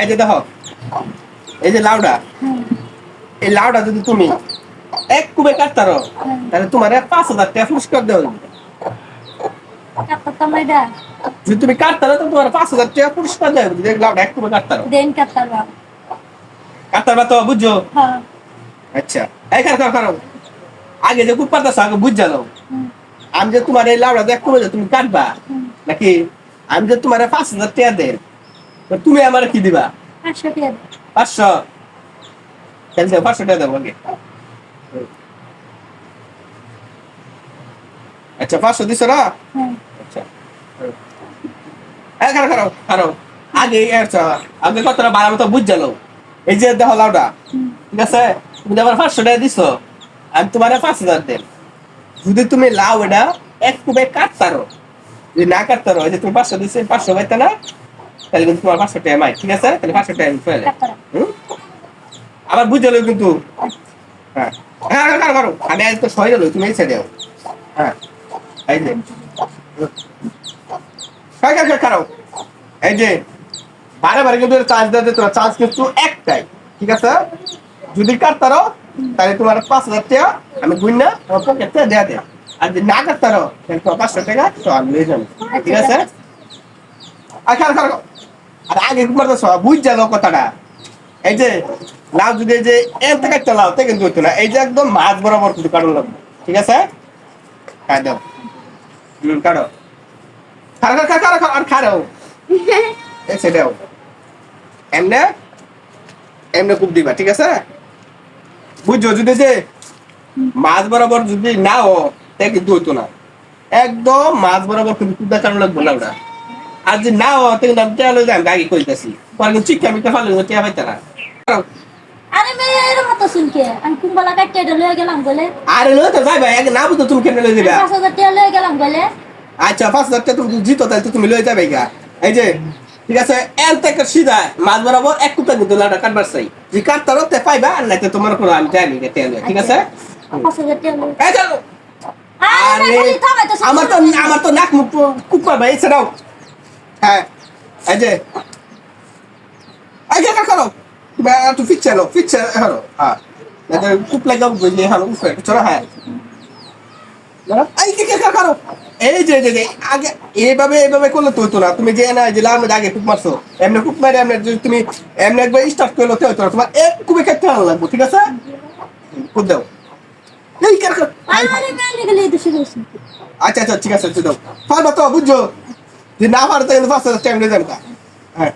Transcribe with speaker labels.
Speaker 1: এই যে দেখো এই যে লাউডা এই লাউডা যদি তুমি এক কুবে কাটতারো তাহলে তোমার পাঁচ হাজার টাকা পুরস্কার দেওয়া। যদি তুমি কাটতারো তো তোমার পাঁচ হাজার টাকা পুরস্কার দেওয়া যদি লাউডা এক কুবে কাটতারো।
Speaker 2: দেন কাটতাম
Speaker 1: কাটতারবা তো বুঝছ?
Speaker 2: হ্যাঁ।
Speaker 1: আচ্ছা এই কার কার আগে যে কুপ পারতাছ আগে বুঝ জানো আমি যে তোমার এই লাউডা এক কুবে তুমি কাটবা নাকি আমি যে তোমার পাঁচ হাজার টাকা তো তুমি আমার কি দিবা?
Speaker 2: পাঁচশো দে।
Speaker 1: পাঁচশো? টাকা দেবো আগে আচ্ছা পাঁচশো দিছো না?
Speaker 2: হ্যাঁ।
Speaker 1: আচ্ছা। এই খারো খারো খারো আগে আচ্ছা আগে কতটা বাড়া মতো বুঝ জানো? এই যে দেখো লাউডা ঠিক আছে? তুমি আমার পাঁচশো টাকা দিছো আমি তোমার পাঁচ হাজার দেন যদি তুমি লাউ এটা এক কুবে কাটতারো যদি না কাটতারো এই যে তুমি পাঁচশো দিচ্ছে পাঁচশো পাইতে না? তাহলে কিন্তু তোমার পাঁচশো টাকা মাই ঠিক আছে? তাহলে পাঁচশো টাকা ফেলে আবার বুঝে লই কিন্তু। হ্যাঁ। হ্যাঁ হ্যাঁ, কারও কারও আমি আজ তো সহি তুমি এই সাইডে হ্যাঁ। এই যে। কাই কাই কাই এই যে বারে বারে কিন্তু চার্জ দিতে তোমার চার্জ কিন্তু একটাই ঠিক আছে? যদি কাটতারো তাহলে তোমার পাঁচ হাজার টাকা আমি গুইনা তোমার পকেটে দেয়া দেয়া আর যদি না কাটতারো তাহলে তোমার পাঁচশো টাকা তো আমি নিয়ে যাব। ঠিক আছে? আর খারো খারো আর আগে তোমার তো সব বুঝ কথাটা। এই যে লাউ যদি যে, এর থেকে লাউ থেকে কিন্তু হতো না। এই যে একদম মাছ বরাবর কিন্তু কাটুন লাগবে। ঠিক আছে? খাই দাও। কাটো। খারো খারো খারো আর সেটাও এমনে এমনে খুব দিবা, ঠিক আছে? বুঝছ? যদি যে মাছ বরাবর যদি না হো তে কিন্তু হতো না। একদম মাছ বরাবর কিন্তু কুদা কারণ লাগবে না ওটা আর যদি না হো তে কিন্তু আমি টেলো যাই কইতাছি। পরে কিন্তু মিটা ফালে টিয়া পাইতে না।
Speaker 2: আরে মতো শুনকে আমি কুম্বালা কাটতে এটা লয়ে গেলাম বলে?
Speaker 1: আরে লই তো যাই ভাই আগে না বুঝতো তুমি লই
Speaker 2: টাকা লয়ে গেলাম বলে।
Speaker 1: আচ্ছা পাঁচ হাজার টাকা তুমি জিতো তাহলে তো তুমি লই যাবে গা এই যে ঠিক আছে এল থেকে সিধা মাছ বরাবর এক কুতা কিন্তু লাউটা কাটবার চাই। যে কাটতারো তে পাইবা আর নাইতে তোমার কোনো আমি জানি না তেল ঠিক আছে?
Speaker 2: টাকা
Speaker 1: এই চলো
Speaker 2: আরে তো
Speaker 1: আমার তো আমার তো নাক মুখ কুকুর ভাই এছাড়াও হ্যাঁ এই যে যে করো একটু ফিচ্ছে এলো ফিচ্ছে হলো হ্যাঁ কুপ লাগাও বুঝলি হ্যাঁ উফে চলো হ্যাঁ এই কে করো এই যে যে আগে এইভাবে এইভাবে করলে তো হতো না তুমি যে না যে লাল আগে কুপ মারছো এমনি কুপ মারে এমনি যদি তুমি এমনি একবার স্টার্ট করলে তো হতো না তোমার এক কুপে খেতে ভালো লাগবে ঠিক আছে কুপ দাও এই আচ্ছা আচ্ছা ঠিক আছে আচ্ছা দাও পারবা তো বুঝছ যে না পারো তো কিন্তু পাঁচ হাজার টাকা নিয়ে যাবে হ্যাঁ